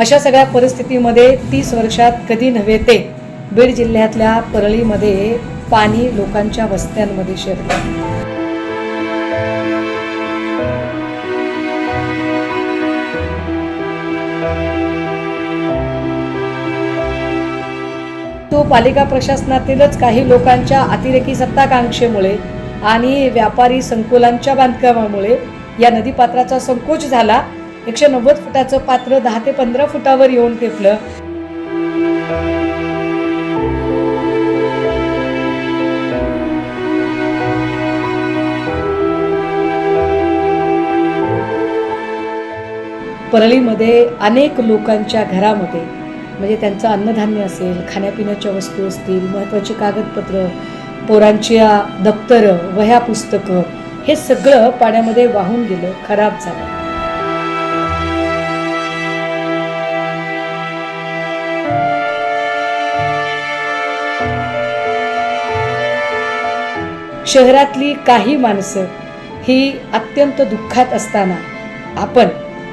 अशा सगळ्या परिस्थितीमध्ये तीस वर्षात कधी नव्हे ते बीड जिल्ह्यातल्या परळीमध्ये पाणी लोकांच्या वस्त्यांमध्ये शिरलं तो पालिका प्रशासनातीलच काही लोकांच्या अतिरेकी सत्ताकांक्षेमुळे आणि व्यापारी संकुलांच्या बांधकामामुळे या नदीपात्राचा संकोच झाला एकशे नव्वद फुटाचं पात्र दहा ते पंधरा फुटावर येऊन टेपलं. परळीमध्ये अनेक लोकांच्या घरामध्ये म्हणजे त्यांचं अन्नधान्य असेल खाण्यापिण्याच्या वस्तू असतील महत्त्वाची कागदपत्र पोरांची दप्तरं वह्या पुस्तकं हे सगळं पाण्यामध्ये वाहून गेलं खराब झालं. शहरातली काही माणसं ही अत्यंत दुःखात असताना आपण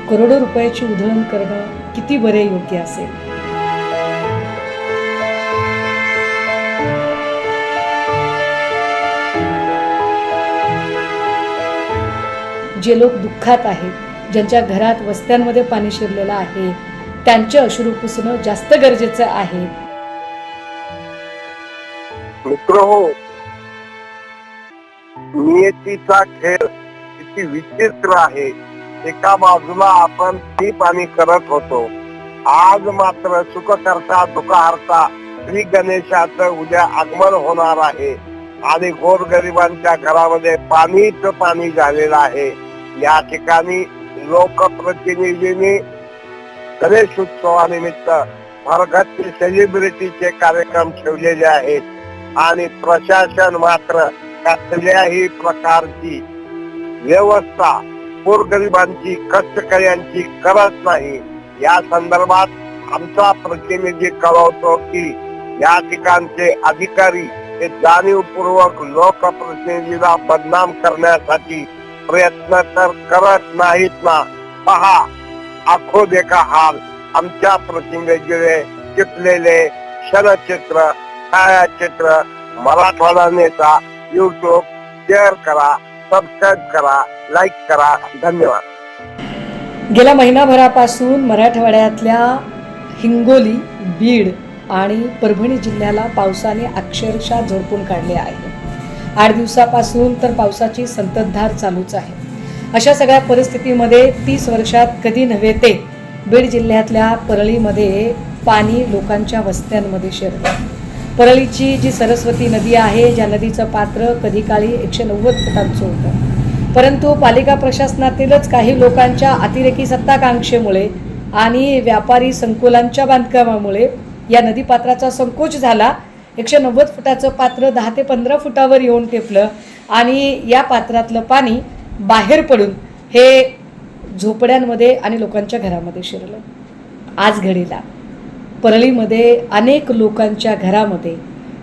करोडो रुपयाची उधळण करणं किती बरे योग्य असेल? जे लोक दुःखात आहेत ज्यांच्या घरात वस्त्यांमध्ये पाणी शिरलेलं आहे त्यांचे अश्रू पुसणं जास्त गरजेचं आहे. मित्र हो नियतीचा खेळ किती विचित्र आहे. एका बाजूला आपण ती पाणी करत होतो. आज मात्र सुख करता दुःख हरता श्री गणेशाचं उद्या आगमन होणार आहे. आणि गोरगरिबांच्या घरामध्ये पाणीच पाणी झालेलं आहे. या ठिकाणी लोकप्रतिनिधींनी गणेश उत्सवानिमित्त भरगती सेलिब्रिटीचे कार्यक्रम ठेवलेले आहेत. आणि प्रशासन मात्र कसल्याही प्रकारची व्यवस्था गोरगरिबांची कष्टकऱ्यांची करत नाही. या संदर्भात आमचा प्रतिनिधी कळवतो की या ठिकाणचे अधिकारी हे जाणीवपूर्वक लोकप्रतिनिधीला बदनाम करण्यासाठी प्रयत्न तर करत नाहीत ना? पहा, आखो देखा हाल. आमच्या प्रतिनिधीने चिपलेले क्षणचित्र, छायाचित्र, मराठवाडा नेता यूट्यूब शेअर करा सबस्क्राईब करा लाईक करा. धन्यवाद. गेल्या महिनाभरापासून मराठवाड्यातल्या हिंगोली बीड आणि परभणी जिल्ह्याला पावसाने अक्षरशः झोडपून काढले आहे. आठ दिवसापासून तर पावसाची संततधार चालूच आहे. अशा सगळ्या परिस्थितीमध्ये तीस वर्षात कधी नव्हे ते बीड जिल्ह्यातल्या परळीमध्ये पाणी लोकांच्या वस्त्यांमध्ये शिरलं. परळीची जी सरस्वती नदी आहे ज्या नदीचं पात्र कधी काळी एकशे नव्वद फुटांचं होतं. परंतु पालिका प्रशासनातीलच काही लोकांच्या अतिरेकी सत्ताकांक्षेमुळे आणि व्यापारी संकुलांच्या बांधकामामुळे या नदीपात्राचा संकोच झाला. एकशे नव्वद फुटाचं पात्र दहा ते पंधरा फुटावर येऊन टेपलं आणि या पात्रातलं पाणी बाहेर पडून हे झोपड्यांमध्ये आणि लोकांच्या घरामध्ये शिरलं. आज घडीला. परळीमध्ये अनेक लोकांच्या घरामध्ये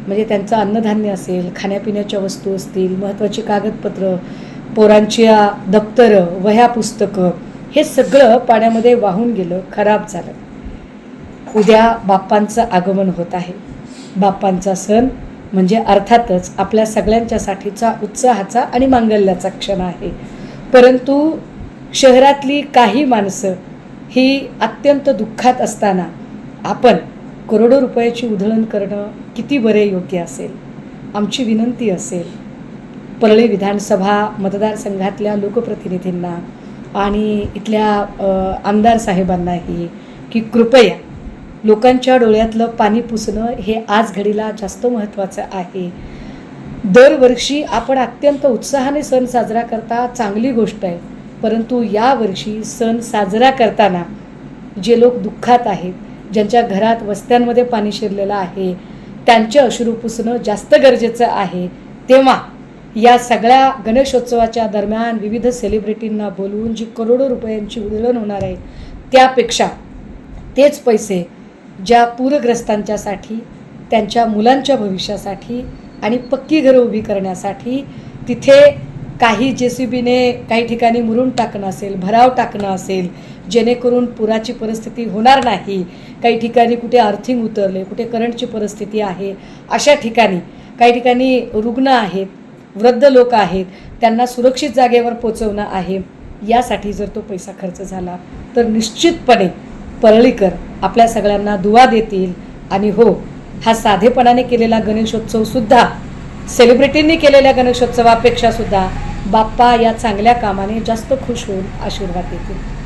म्हणजे त्यांचं अन्नधान्य असेल खाण्यापिण्याच्या वस्तू असतील महत्त्वाची कागदपत्र पोरांच्या दप्तरं वह्या पुस्तकं हे सगळं पाण्यामध्ये वाहून गेलं खराब झालं. उद्या बाप्पांचं आगमन होत आहे. बाप्पांचा सण म्हणजे अर्थातच आपल्या सगळ्यांच्यासाठीचा उत्साहाचा आणि मांगल्याचा क्षण आहे. परंतु शहरातली काही माणसं ही अत्यंत दुःखात असताना आपण करोडो रुपयाची उधळण करणं किती बरे योग्य असेल? आमची विनंती असेल. परळी विधानसभा मतदारसंघातल्या लोकप्रतिनिधींना आणि इथल्या आमदार साहेबांनाही की कृपया लोकांच्या डोळ्यातलं पाणी पुसणं हे आज घडीला जास्त महत्त्वाचं आहे. दरवर्षी आपण अत्यंत उत्साहाने सण साजरा करता चांगली गोष्ट आहे. परंतु यावर्षी सण साजरा करताना जे लोक दुःखात आहेत ज्यांच्या घरात वस्त्यांमध्ये पाणी शिरलेलं आहे त्यांचे अश्रू पुसणं जास्त गरजेचं आहे. तेव्हा या सगळ्या गणेशोत्सवाच्या दरम्यान विविध सेलिब्रिटींना बोलवून जी करोडो रुपयांची उधळण होणार आहे त्यापेक्षा तेच पैसे ज्या पूरग्रस्तांच्यासाठी त्यांच्या मुलांच्या भविष्यासाठी आणि पक्की घरं उभी करण्यासाठी तिथे काही जे सी बीने काही ठिकाणी मुरून टाकणं असेल भराव टाकणं असेल जेणेकरून पुराची परिस्थिती होणार नाही काही ठिकाणी कुठे अर्थिंग उतरले कुठे करंटची परिस्थिती आहे अशा ठिकाणी काही ठिकाणी रुग्ण आहेत वृद्ध लोक आहेत त्यांना सुरक्षित जागेवर पोचवणं आहे यासाठी जर तो पैसा खर्च झाला तर निश्चितपणे परळीकर आपल्या सगळ्यांना दुवा देतील आणि हो हा साधेपणाने केलेला गणेशोत्सव सुद्धा सेलिब्रिटींनी केलेल्या गणेशोत्सवापेक्षा सुद्धा बाप्पा या चांगल्या कामाने जास्त खुश होऊन आशीर्वाद देतील.